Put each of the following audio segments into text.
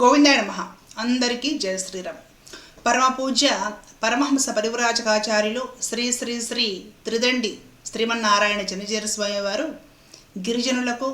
గోవిందాయ నమ. అందరికీ జయ శ్రీరామ్. పరమ పూజ్య పరమహంస పరివరాజకాచార్యులు శ్రీ శ్రీ శ్రీ త్రిదండి శ్రీమన్నారాయణ జనజీర స్వామి వారు గిరిజనులకు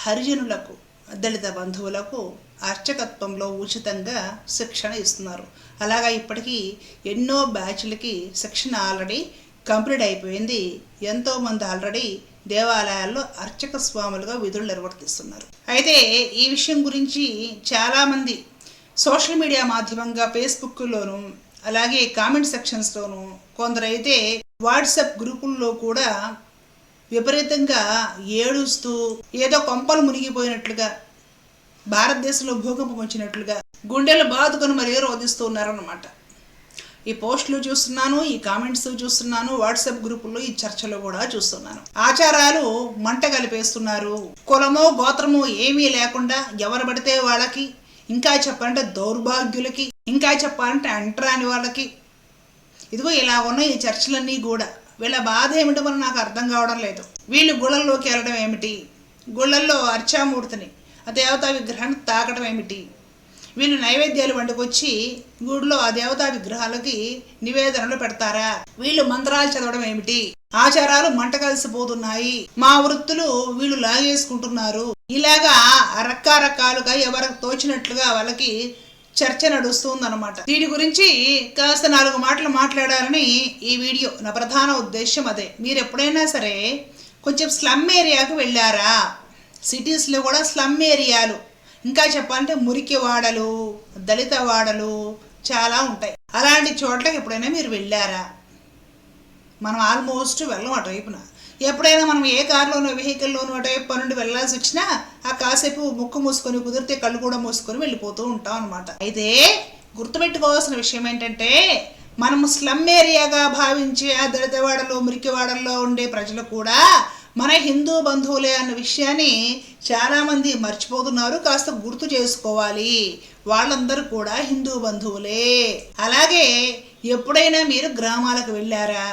హరిజనులకు దళిత బంధువులకు అర్చకత్వంలో ఉచితంగా శిక్షణ ఇస్తున్నారు. అలాగా ఇప్పటికీ ఎన్నో బ్యాచ్లకి శిక్షణ ఆల్రెడీ కంప్లీట్ అయిపోయింది. ఎంతోమంది ఆల్రెడీ దేవాలయాల్లో అర్చక స్వాములుగా విధులు నిర్వర్తిస్తున్నారు. అయితే ఈ విషయం గురించి చాలామంది సోషల్ మీడియా మాధ్యమంగా ఫేస్బుక్లోను అలాగే కామెంట్ సెక్షన్స్లోను కొందరైతే వాట్సాప్ గ్రూపుల్లో కూడా విపరీతంగా ఏడుస్తూ ఏదో కొంపలు మునిగిపోయినట్లుగా భారతదేశంలో భూకంపం వచ్చినట్లుగా గుండెలు బాదుకొని మరీ రోధిస్తూ ఉన్నారన్నమాట. ఈ పోస్టులు చూస్తున్నాను ఈ కామెంట్స్ చూస్తున్నాను వాట్సాప్ గ్రూపుల్లో ఈ చర్చలు కూడా చూస్తున్నాను. ఆచారాలు మంట కలిపేస్తున్నారు. కులమో గోత్రమో ఏమీ లేకుండా ఎవరు పడితే వాళ్ళకి ఇంకా చెప్పాలంటే దౌర్భాగ్యులకి ఇంకా చెప్పాలంటే అంటరాని వాళ్ళకి. ఇదిగో ఇలా ఉన్న ఈ చర్చలన్నీ కూడా. వీళ్ళ బాధ ఏమిటో మనం నాకు అర్థం కావడం లేదు. వీళ్ళు గుళ్ళల్లోకి వెళ్ళడం ఏమిటి? గుళ్ళల్లో అర్చామూర్తిని ఆ దేవతా విగ్రహాన్ని తాకడం ఏమిటి? వీళ్ళు నైవేద్యాలు వండుకొచ్చి గుడిలో ఆ దేవతా విగ్రహాలకి నివేదనలు పెడతారా? వీళ్ళు మంత్రాలు చదవడం ఏమిటి? ఆచారాలు మంట కలిసిపోతున్నాయి. మా వృత్తులు వీళ్ళు లాగేసుకుంటున్నారు. ఇలాగా రకారకాలుగా ఎవరికి తోచినట్లుగా వాళ్ళకి చర్చ నడుస్తుందన్నమాట. దీని గురించి కాస్త నాలుగు మాటలు మాట్లాడాలని ఈ వీడియో నా ప్రధాన ఉద్దేశం అదే. మీరు ఎప్పుడైనా సరే కొంచెం స్లమ్ ఏరియాకు వెళ్ళారా? సిటీస్లో కూడా స్లమ్ ఏరియాలు. ఇంకా చెప్పాలంటే మురికి వాడలు దళిత వాడలు చాలా ఉంటాయి. అలాంటి చోట్లకి ఎప్పుడైనా మీరు వెళ్ళారా? మనం ఆల్మోస్ట్ వెళ్ళం అటువైపున. ఎప్పుడైనా మనం ఏ కార్లోనో వెహికల్లోనో అటువైపు పనుండి వెళ్ళాల్సి వచ్చినా ఆ కాసేపు ముక్కు మూసుకొని కుదిరితే కళ్ళు కూడా మూసుకొని వెళ్ళిపోతూ ఉంటాం అనమాట అయితే గుర్తుపెట్టుకోవాల్సిన విషయం ఏంటంటే మనం స్లమ్ ఏరియాగా భావించే ఆ దళితవాడలో మురికివాడల్లో ఉండే ప్రజలు కూడా మన హిందూ బంధువులే అన్న విషయాన్ని చాలామంది మర్చిపోతున్నారు. కాస్త గుర్తు చేసుకోవాలి. వాళ్ళందరూ కూడా హిందూ బంధువులే. అలాగే ఎప్పుడైనా మీరు గ్రామాలకు వెళ్ళారా?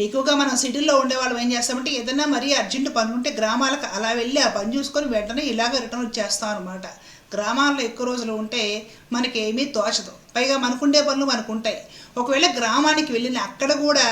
ఎక్కువగా మనం సిటీల్లో ఉండే వాళ్ళు ఏం చేస్తామంటే ఏదైనా మరీ అర్జెంట్ పని ఉంటే గ్రామాలకు అలా వెళ్ళి ఆ పని చూసుకొని వెంటనే ఇలాగ రిటర్న్ వచ్చేస్తాం అనమాట గ్రామాల్లో ఎక్కువ రోజులు ఉంటే మనకేమీ తోచదు. పైగా మనకుండే పనులు మనకు ఉంటాయి ఒకవేళ గ్రామానికి వెళ్ళిన అక్కడ కూడా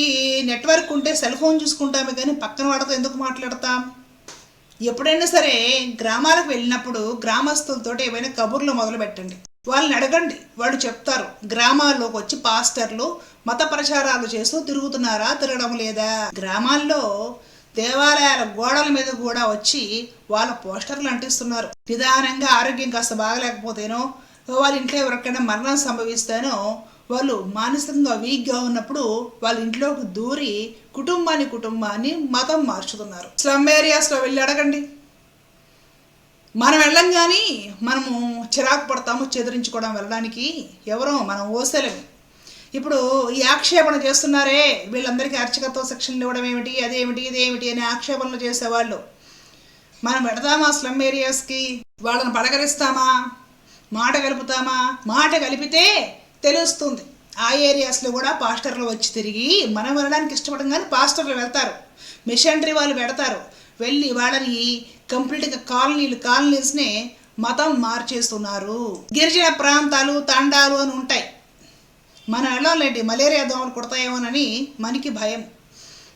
ఈ నెట్వర్క్ ఉంటే సెల్ ఫోన్ చూసుకుంటామే కానీ పక్కన వాడితో ఎందుకు మాట్లాడతాం? ఎప్పుడైనా సరే గ్రామాలకు వెళ్ళినప్పుడు గ్రామస్తులతో ఏమైనా కబుర్లు మొదలు పెట్టండి. వాళ్ళని అడగండి. వాళ్ళు చెప్తారు. గ్రామాల్లోకి వచ్చి పాస్టర్లు మత ప్రచారాలు చేస్తూ తిరుగుతున్నారా? తిరగడం లేదా? గ్రామాల్లో దేవాలయాల గోడల మీద కూడా వచ్చి వాళ్ళ పోస్టర్లు అంటిస్తున్నారు. నిదానంగా ఆరోగ్యం కాస్త బాగలేకపోతేనో వాళ్ళ ఇంట్లో ఎవరికైనా మరణం సంభవిస్తేనో వాళ్ళు మానసికంగా వీక్గా ఉన్నప్పుడు వాళ్ళ ఇంట్లోకి దూరి కుటుంబాన్ని కుటుంబాన్ని మతం మార్చుతున్నారు. స్లమ్ ఏరియాస్లో వెళ్ళి అడగండి. మనం వెళ్ళం కానీ మనము చిరాకు పడతాము చెదిరించుకోవడం వెళ్ళడానికి ఎవరో మనం ఓసలేము ఇప్పుడు ఈ ఆక్షేపణ చేస్తున్నారే వీళ్ళందరికీ అర్చకత్వ శిక్షణలు ఇవ్వడం ఏమిటి అదేమిటి ఇదేమిటి అనే ఆక్షేపణలు చేసేవాళ్ళు. మనం పెడతామా స్లమ్ ఏరియాస్కి వాళ్ళని పలకరిస్తామా? మాట కలుపుతామా మాట కలిపితే తెలుస్తుంది. ఆ ఏరియాస్లో కూడా పాస్టర్లు వచ్చి తిరిగి మనం వెళ్ళడానికి ఇష్టపడం కానీ పాస్టర్లు వెళ్తారు. మిషనరీ వాళ్ళు పెడతారు. వెళ్ళి వాళ్ళని కంప్లీట్గా కాలనీలు కాలనీస్ని మతం మార్చేస్తున్నారు. గిరిజన ప్రాంతాలు తండాలు అని ఉంటాయి. మన వెళ్ళాలండి మలేరియా దోమలు కుడతాయేమోనని మనకి భయం.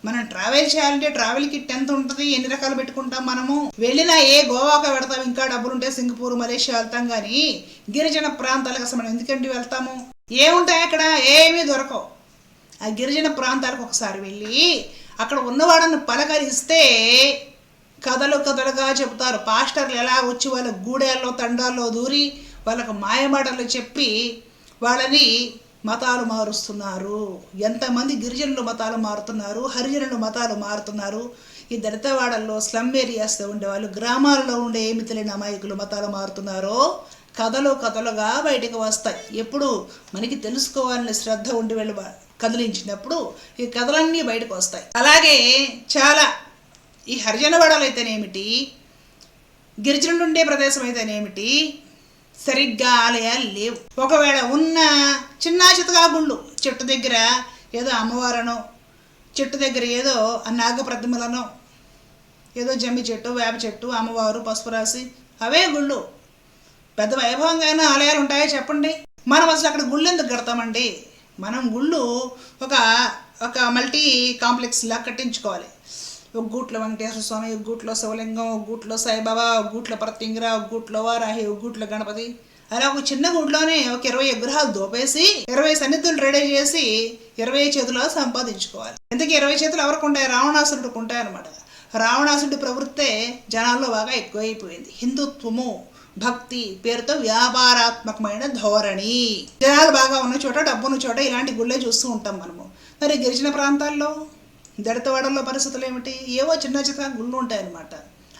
మనం ట్రావెల్ చేయాలంటే ట్రావెల్ కిట్ ఎంత ఉంటుంది ఎన్ని రకాలు పెట్టుకుంటాం మనము? వెళ్ళినా ఏ గోవాకి వెడతాం ఇంకా డబ్బులుంటే సింగపూర్ మలేషియా వెళ్తాం కానీ గిరిజన ప్రాంతాలకు అసలు మనం ఎందుకండి వెళ్తాము? ఏముంటాయి అక్కడ? ఏమీ దొరకవు. ఆ గిరిజన ప్రాంతాలకు ఒకసారి వెళ్ళి అక్కడ ఉన్నవాడని పలకరిస్తే కథలు కథలుగా చెబుతారు. పాస్టర్లు ఎలా వచ్చి వాళ్ళ గూడెల్లో తండాల్లో దూరి వాళ్ళకు మాయమాటలు చెప్పి వాళ్ళని మతాలు మారుస్తున్నారు. ఎంతమంది గిరిజనులు మతాలు మారుతున్నారు? హరిజనులు మతాలు మారుతున్నారు? ఈ దళితవాడల్లో స్లమ్ ఏరియాస్లో ఉండేవాళ్ళు గ్రామాలలో ఉండే ఏమి తెలియని అమాయకులు మతాలు మారుతున్నారో కథలు కథలుగా బయటకు వస్తాయి. ఎప్పుడు మనకి తెలుసుకోవాలని శ్రద్ధ ఉండి వెళ్ళి కదిలించినప్పుడు ఈ కథలన్నీ బయటకు వస్తాయి. అలాగే చాలా ఈ హరిజనవాడలు అయితేనేమిటి? గిరిజనులు ఉండే ప్రదేశం అయితేనేమిటి? సరిగ్గా ఆలయాలు లేవు. ఒకవేళ ఉన్న చిన్న చితగా గుళ్ళు చెట్టు దగ్గర ఏదో అమ్మవారనో చెట్టు దగ్గర ఏదో నాగ ప్రతిమలనో ఏదో జమ్మి చెట్టు వేప చెట్టు అమ్మవారు పసుపు రాసి అవే గుళ్ళు. పెద్ద వైభవంగా అయినా ఆలయాలు ఉంటాయో చెప్పండి? మనం అసలు అక్కడ గుళ్ళు ఎందుకు కడతామండి? మనం గుళ్ళు ఒక ఒక మల్టీ కాంప్లెక్స్ లా కట్టించుకోవాలి. ఒక గూట్లో వెంకటేశ్వర స్వామి ఒక గూట్లో శివలింగం ఒక గూట్లో సాయిబాబా ఒక గూట్లో ప్రత్యంగిర ఒక గూట్లో వారాహి ఒక గూట్లో గణపతి. అలా ఒక చిన్న గుడిలోనే ఒక ఇరవై విగ్రహాలు దోపేసి ఇరవై సన్నిధులు రెడీ చేసి ఇరవై చేతులు సంపాదించుకోవాలి. ఇంతకీ ఇరవై చేతులు ఎవరికి ఉంటాయి? రావణాసురుడికి ఉంటాయన్నమాట. రావణాసురుడి ప్రవృత్తే జనాల్లో బాగా ఎక్కువైపోయింది. హిందుత్వము. భక్తి పేరుతో వ్యాపారాత్మకమైన ధోరణి. జనాలు బాగా ఉన్న చోట డబ్బున్న చోట ఇలాంటి గుళ్ళే చూస్తూ ఉంటాం మనము. మరి గిరిజన ప్రాంతాల్లో దళితవాడల్లో పరిస్థితులు ఏమిటి ఏవో చిన్న చిన్న గుళ్ళు ఉంటాయన్నమాట.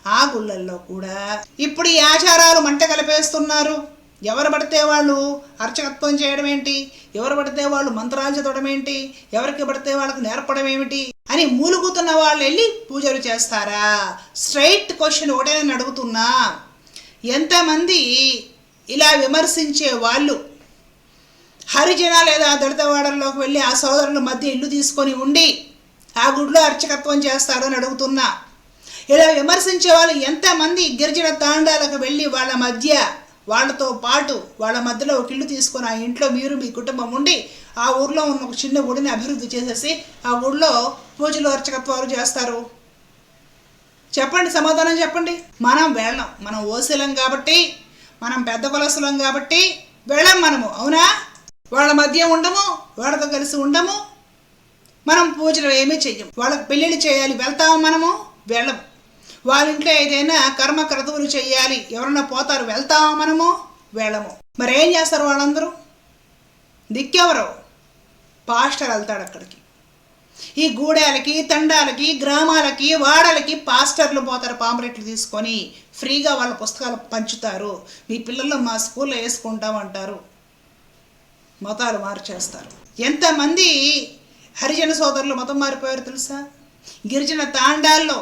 ఆ గుళ్ళల్లో కూడా ఇప్పుడు ఈ ఆచారాలు మంట కలిపేస్తున్నారు. ఎవరు పడితే వాళ్ళు అర్చకత్వం చేయడం ఏంటి? ఎవరు పడితే వాళ్ళు మంత్రాలు చదవడం ఏంటి? ఎవరికి పడితే వాళ్ళకి నేర్పడం ఏమిటి? అని మూలుగుతున్న వాళ్ళు వెళ్ళి పూజలు చేస్తారా? స్ట్రైట్ క్వశ్చన్ ఒకటే నేను అడుగుతున్నా. ఎంతమంది ఇలా విమర్శించే వాళ్ళు? హరిజన లేదా దళితవాడల్లోకి వెళ్ళి ఆ సోదరుల మధ్య ఇల్లు తీసుకొని ఉండి ఆ గుడిలో అర్చకత్వం చేస్తారు అని అడుగుతున్నా. ఇలా విమర్శించే వాళ్ళు ఎంతమంది గిరిజన తాండాలకు వెళ్ళి వాళ్ళ మధ్య వాళ్ళతో పాటు వాళ్ళ మధ్యలో ఒక ఇల్లు తీసుకొని ఆ ఇంట్లో మీరు మీ కుటుంబం ఉండి ఆ ఊర్లో ఉన్న ఒక చిన్న గుడిని అభివృద్ధి చేసేసి ఆ ఊళ్ళో పూజలు అర్చకత్వాలు చేస్తారు. చెప్పండి సమాధానం చెప్పండి. మనం వెళ్ళం. మనం ఓసిలం కాబట్టి మనం పెద్ద కులసులం కాబట్టి వెళ్ళం మనము అవునా? వాళ్ళ మధ్య ఉండము వాళ్ళతో కలిసి ఉండము. మనం పూజలు ఏమీ చెయ్యం. వాళ్ళకి పెళ్ళిళ్ళు చేయాలి వెళ్తాము మనము వెళ్ళము వాళ్ళ ఇంట్లో ఏదైనా కర్మ క్రతువులు చేయాలి ఎవరన్నా పోతారు వెళ్తామా మనము వెళ్ళము. మరి ఏం చేస్తారు వాళ్ళందరూ? దిక్కెవరు? పాస్టర్ వెళ్తాడు అక్కడికి. ఈ గూడాలకి తండాలకి గ్రామాలకి వాడలకి పాస్టర్లు పోతారు పాంప్లెట్లు తీసుకొని ఫ్రీగా వాళ్ళ పుస్తకాలు పంచుతారు. మీ పిల్లలు మా స్కూల్లో వేసుకుంటామంటారు. మతాలు మార్చేస్తారు. ఎంతమంది హరిజన సోదరులు మతం మారిపోయారు తెలుసా? గిరిజన తాండాల్లో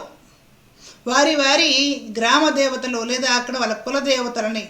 వారి వారి గ్రామ దేవతలు లేదా అక్కడ వాళ్ళ కుల దేవతలని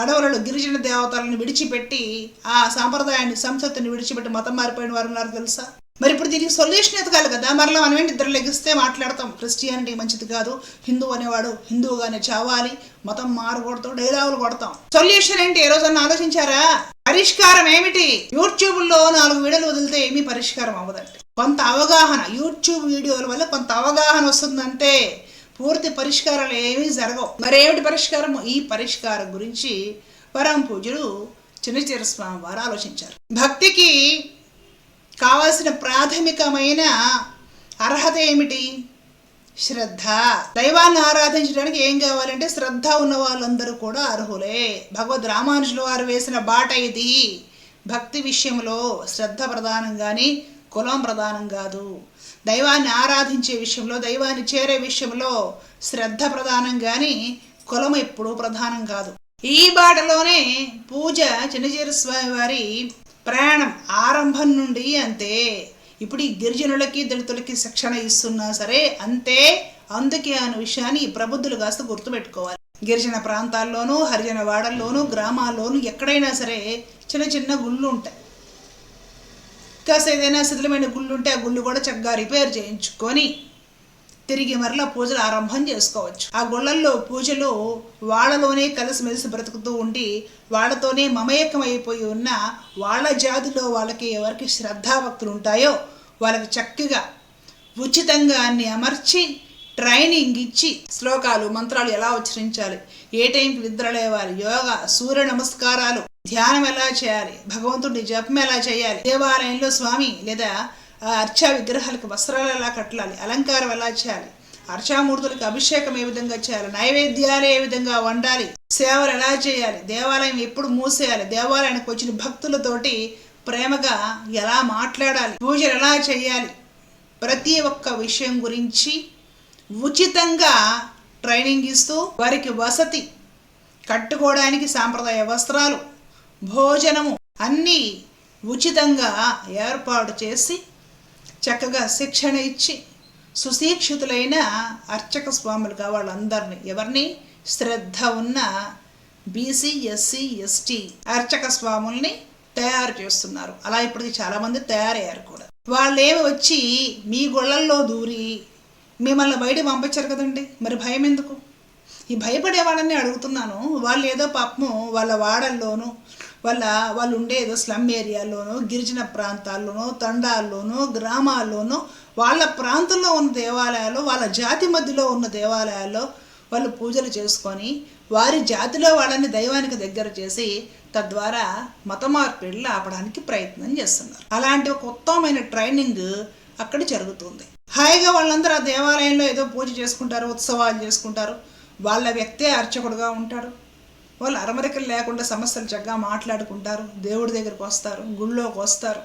అడవులలో గిరిజన దేవతలను విడిచిపెట్టి ఆ సాంప్రదాయాన్ని సంస్కృతిని విడిచిపెట్టి మతం మారిపోయిన వారు ఉన్నారు తెలుసా? మరి ఇప్పుడు దీనికి సొల్యూషన్ ఎతకాలి కదా. మరలా మనం ఏంటి ఇద్దరు లెగిస్తే మాట్లాడతాం క్రిస్టియానిటీ మంచిది కాదు హిందూ అనేవాడు హిందువుగానే చావాలి మతం మారకూడదు డైలాగులు కొడతాం. సొల్యూషన్ ఏంటి? ఏ రోజన్నా ఆలోచించారా? పరిష్కారం ఏమిటి? యూట్యూబ్లో నాలుగు వీడియోలు వదిలితే ఏమీ పరిష్కారం అవ్వదండి. కొంత అవగాహన యూట్యూబ్ వీడియోల వల్ల కొంత అవగాహన వస్తుందంటే పూర్తి పరిష్కారాలు ఏమీ జరగవు. మరేమిటి పరిష్కారం ఈ పరిష్కారం గురించి పరం పూజలు చిన్నచీర స్వామి వారు ఆలోచించారు. భక్తికి కావాల్సిన ప్రాథమికమైన అర్హత ఏమిటి? శ్రద్ధ. దైవాన్ని ఆరాధించడానికి ఏం కావాలంటే శ్రద్ధ ఉన్న వాళ్ళందరూ కూడా అర్హులే. భగవద్ రామానుజుల వారు వేసిన బాట ఇది. భక్తి విషయంలో శ్రద్ధ ప్రధానం కానీ కులం ప్రధానం కాదు. దైవాన్ని ఆరాధించే విషయంలో దైవాన్ని చేరే విషయంలో శ్రద్ధ ప్రధానం కానీ కులం ఎప్పుడూ ప్రధానం కాదు. ఈ బాటలోనే పూజ చిన్నచీర స్వామి వారి ప్రయాణం ఆరంభం నుండి అంతే. ఇప్పుడు ఈ గిరిజనులకి దళితులకి శిక్షణ ఇస్తున్నా సరే అంతే. అందుకే అనే విషయాన్ని ప్రబుద్ధులు కాస్త గుర్తుపెట్టుకోవాలి. గిరిజన ప్రాంతాల్లోనూ హరిజన వాడల్లోనూ గ్రామాల్లోనూ ఎక్కడైనా సరే చిన్న చిన్న గుళ్ళు ఉంటాయి. కాస్త ఏదైనా శిథిలమైన గుళ్ళు ఉంటే ఆ గుళ్ళు కూడా చక్కగా రిపేర్ చేయించుకొని తిరిగి మరలా పూజలు ఆరంభం చేసుకోవచ్చు. ఆ గుళ్ళల్లో పూజలు వాళ్ళలోనే కలిసిమెలిసి బ్రతుకుతూ ఉండి వాళ్ళతోనే మమేకమైపోయి ఉన్న వాళ్ళ జాతిలో వాళ్ళకి ఎవరికి శ్రద్ధాభక్తులు ఉంటాయో వాళ్ళకి చక్కగా ఉచితంగా అన్ని అమర్చి ట్రైనింగ్ ఇచ్చి శ్లోకాలు మంత్రాలు ఎలా ఉచ్చరించాలి ఏ టైంకి నిద్రలేవాలి యోగా సూర్య నమస్కారాలు ధ్యానం ఎలా చేయాలి భగవంతుడిని జపం ఎలా చేయాలి దేవాలయంలో స్వామి లేదా అర్చా విగ్రహాలకు వస్త్రాలు ఎలా కట్టాలి? అలంకారం ఎలా చేయాలి? అర్చామూర్తులకు అభిషేకం ఏ విధంగా చేయాలి? నైవేద్యాలు ఏ విధంగా వండాలి? సేవలు ఎలా చేయాలి? దేవాలయం ఎప్పుడు మూసేయాలి? దేవాలయానికి వచ్చిన భక్తులతోటి ప్రేమగా ఎలా మాట్లాడాలి? పూజలు ఎలా చేయాలి? ప్రతి ఒక్క విషయం గురించి ఉచితంగా ట్రైనింగ్ ఇస్తూ వారికి వసతి కట్టుకోవడానికి సాంప్రదాయ వస్త్రాలు భోజనము అన్నీ ఉచితంగా ఏర్పాటు చేసి చక్కగా శిక్షణ ఇచ్చి సుశిక్షితులైన అర్చక స్వాములుగా వాళ్ళందరినీ ఎవరిని? శ్రద్ధ ఉన్న బీసీ ఎస్సీ ఎస్టీ అర్చక స్వాముల్ని తయారు చేస్తున్నారు. అలా ఇప్పటికి చాలామంది తయారయ్యారు కూడా. వాళ్ళేమి వచ్చి మీ గొళ్ళల్లో దూరి మిమ్మల్ని బయట పంపించారు కదండి? మరి భయం ఎందుకు? ఈ భయపడే వాళ్ళని అడుగుతున్నాను. వాళ్ళు ఏదో పాపము వాళ్ళ వాడల్లోనూ వాళ్ళ వాళ్ళు ఉండే ఏదో స్లమ్ ఏరియాలోనో గిరిజన ప్రాంతాల్లోనూ తండాల్లోనూ గ్రామాల్లోనూ వాళ్ళ ప్రాంతంలో ఉన్న దేవాలయాలు వాళ్ళ జాతి మధ్యలో ఉన్న దేవాలయాల్లో వాళ్ళు పూజలు చేసుకొని వారి జాతిలో వాళ్ళని దైవానికి దగ్గర చేసి తద్వారా మత మార్పిడులు ఆపడానికి ప్రయత్నం చేస్తున్నారు. అలాంటి ఒక ఉత్తమమైన ట్రైనింగ్ అక్కడ జరుగుతుంది. హాయిగా వాళ్ళందరూ ఆ దేవాలయంలో ఏదో పూజ చేసుకుంటారు ఉత్సవాలు చేసుకుంటారు. వాళ్ళ వ్యక్తే అర్చకుడుగా ఉంటారు. వాళ్ళు అరమరికలు లేకుండా సమస్యలు చక్కగా మాట్లాడుకుంటారు దేవుడి దగ్గరికి వస్తారు గుళ్ళోకి వస్తారు.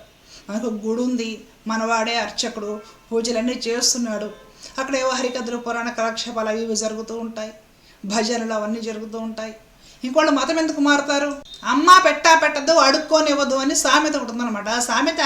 మనకు గుడి ఉంది మనవాడే అర్చకుడు పూజలన్నీ చేస్తున్నాడు. అక్కడ ఏవో హరికథలు పురాణ కలక్షేపాలు అవి ఇవి జరుగుతూ ఉంటాయి. భజనలు అవన్నీ జరుగుతూ ఉంటాయి. ఇంకోళ్ళు మతం ఎందుకు మారుతారు? అమ్మ పెట్టా పెట్టద్దు అడుక్కోనివ్వద్దు అని సామెత ఒకటి ఉందన్నమాట. ఆ సామెత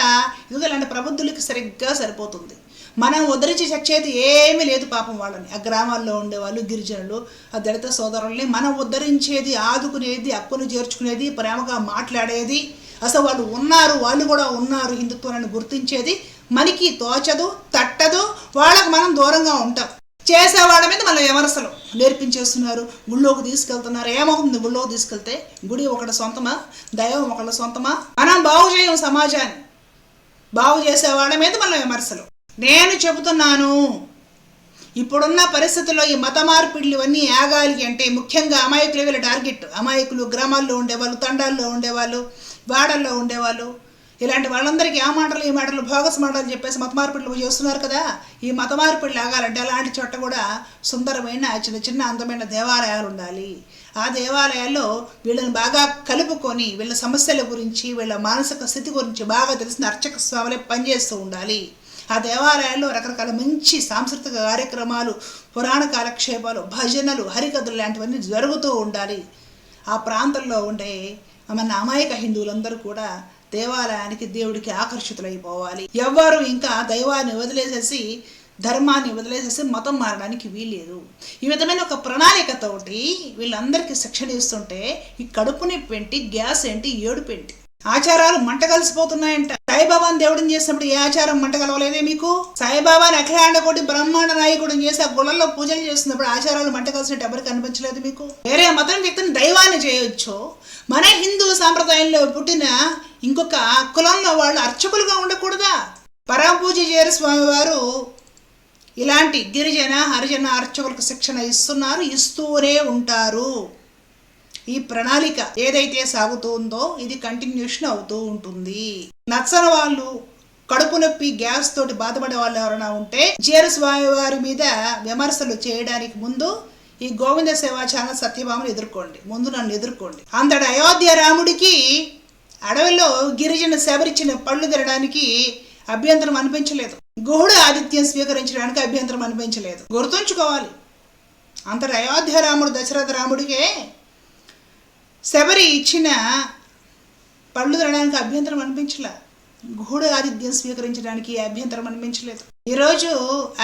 ఇదిగో ఇలాంటి ప్రబుద్ధులకి సరిగ్గా సరిపోతుంది. మనం ఉదరించి చచ్చేది ఏమీ లేదు పాపం వాళ్ళని. ఆ గ్రామాల్లో ఉండేవాళ్ళు గిరిజనులు ఆ దళిత సోదరుల్ని మనం ఉద్ధరించేది ఆదుకునేది అక్కును చేర్చుకునేది ప్రేమగా మాట్లాడేది. అసలు వాళ్ళు ఉన్నారు వాళ్ళు కూడా ఉన్నారు హిందుత్వాన్ని గుర్తించేది. మనకి తోచదు తట్టదు వాళ్ళకు మనం దూరంగా ఉంటాం. చేసేవాళ్ళ మీద మన విమర్శలు నేర్పించేస్తున్నారు. గుళ్ళోకి తీసుకెళ్తున్నారు. ఏమవుతుంది గుళ్ళోకి తీసుకెళ్తే? గుడి ఒకటి సొంతమా? దైవం ఒకళ్ళ సొంతమా? మనం బాగు చేయం సమాజాన్ని. బాగు చేసేవాళ్ళ మీద మన విమర్శలు. నేను చెబుతున్నాను. ఇప్పుడున్న పరిస్థితుల్లో ఈ మత మార్పిడులు ఇవన్నీ ఆగాలి అంటే ముఖ్యంగా అమాయకులు వీళ్ళ టార్గెట్. అమాయకులు గ్రామాల్లో ఉండేవాళ్ళు తండాల్లో ఉండేవాళ్ళు వాడల్లో ఉండేవాళ్ళు. ఇలాంటి వాళ్ళందరికీ ఆ మాటలు ఈ మాటలు భోగస్ మాటలు చెప్పేసి మత మార్పిడులు చేస్తున్నారు కదా. ఈ మత మార్పిడులు ఆగాలంటే అలాంటి చోట కూడా సుందరమైన చిన్న చిన్న అందమైన దేవాలయాలు ఉండాలి. ఆ దేవాలయాల్లో వీళ్ళని బాగా కలుపుకొని వీళ్ళ సమస్యల గురించి వీళ్ళ మానసిక స్థితి గురించి బాగా తెలిసిన అర్చక స్వాములే పనిచేస్తూ ఉండాలి. ఆ దేవాలయాల్లో రకరకాల మంచి సాంస్కృతిక కార్యక్రమాలు పురాణ కాలక్షేపాలు భజనలు హరికథలు లాంటివన్నీ జరుగుతూ ఉండాలి. ఆ ప్రాంతంలో ఉండే మన అమాయక హిందువులందరూ కూడా దేవాలయానికి దేవుడికి ఆకర్షితులైపోవాలి. ఎవ్వరు ఇంకా దైవాన్ని వదిలేసేసి ధర్మాన్ని వదిలేసేసి మతం మారడానికి వీల్లేదు. ఈ విధమైన ఒక ప్రణాళికతోటి వీళ్ళందరికీ శిక్షణ ఇస్తుంటే ఈ కడుపు నొప్పి ఏంటి గ్యాస్ ఏంటి ఏడుపు ఏంటి? ఆచారాలు మంట కలిసిపోతున్నాయంట. సాయిబాబాని దేవుడిని చేసినప్పుడు ఏ ఆచారం మంట కలవలేదే మీకు? సాయిబాబాని అఖిలాండ కోటి బ్రహ్మాండ నాయకుడిని చేసి ఆ గుళ్ళల్లో పూజలు చేస్తున్నప్పుడు ఆచారాలు మంట కలిసినట్టు ఎవరికి అనిపించలేదు మీకు? వేరే మతం వ్యక్తిని దైవాన్ని చేయొచ్చు? మన హిందూ సాంప్రదాయంలో పుట్టిన ఇంకొక కులంలో వాళ్ళు అర్చకులుగా ఉండకూడదా? పరమ పూజ చేయరు స్వామివారు ఇలాంటి గిరిజన హరిజన అర్చకులకు శిక్షణ ఇస్తున్నారు ఇస్తూనే ఉంటారు. ఈ ప్రణాళిక ఏదైతే సాగుతుందో ఇది కంటిన్యూషన్ అవుతూ ఉంటుంది. నచ్చని వాళ్ళు కడుపు నొప్పి గ్యాస్ తోటి బాధపడే వాళ్ళు ఎవరైనా ఉంటే జీర స్వామి వారి మీద విమర్శలు చేయడానికి ముందు ఈ గోవింద సేవా ఛానల్ సత్యభామను ఎదుర్కోండి. ముందు నన్ను ఎదుర్కోండి. అంతటి అయోధ్య రాముడికి అడవిలో గిరిజన శబరిచ్చిన పళ్ళు తినడానికి అభ్యంతరం అనిపించలేదు. గుహుడు ఆదిత్యం స్వీకరించడానికి అభ్యంతరం అనిపించలేదు. గుర్తుంచుకోవాలి. అంతటి అయోధ్య రాముడు దశరథ రాముడికే శబరి ఇచ్చిన పళ్ళు తినడానికి అభ్యంతరం అనిపించలే. గూఢ ఆతిథ్యం స్వీకరించడానికి అభ్యంతరం అనిపించలేదు. ఈరోజు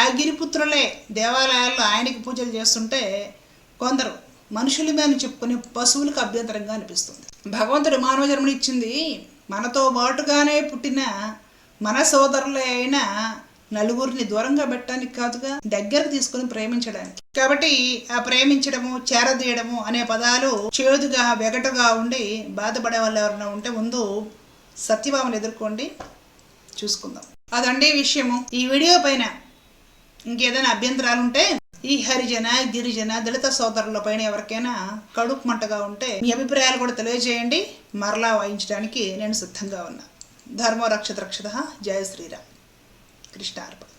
ఆ గిరిపుత్రులే దేవాలయాల్లో ఆయనకి పూజలు చేస్తుంటే కొందరు మనుషుల మీద చెప్పుకునే పశువులకు అభ్యంతరంగా అనిపిస్తుంది. భగవంతుడు మానవ జన్మని ఇచ్చింది మనతో పాటుగానే పుట్టిన మన సోదరులే అయినా నలుగురిని దూరంగా పెట్టడానికి కాదుగా దగ్గరకు తీసుకుని ప్రేమించడానికి. కాబట్టి ఆ ప్రేమించడము చేరదీయడము అనే పదాలు చేదుగా వెగటగా ఉండి బాధపడే వాళ్ళు ఎవరైనా ఉంటే ముందు సత్యభామను ఎదుర్కోండి చూసుకుందాం. అదండి విషయము. ఈ వీడియో పైన ఇంకేదైనా అభ్యంతరాలు ఉంటే ఈ హరిజన గిరిజన దళిత సోదరుల పైన ఎవరికైనా కడుపు మంటగా ఉంటే మీ అభిప్రాయాలు కూడా తెలియజేయండి. మరలా వాయించడానికి నేను సిద్ధంగా ఉన్నా. ధర్మో రక్షత రక్షత. జయ శ్రీరామ్. Cristarpa.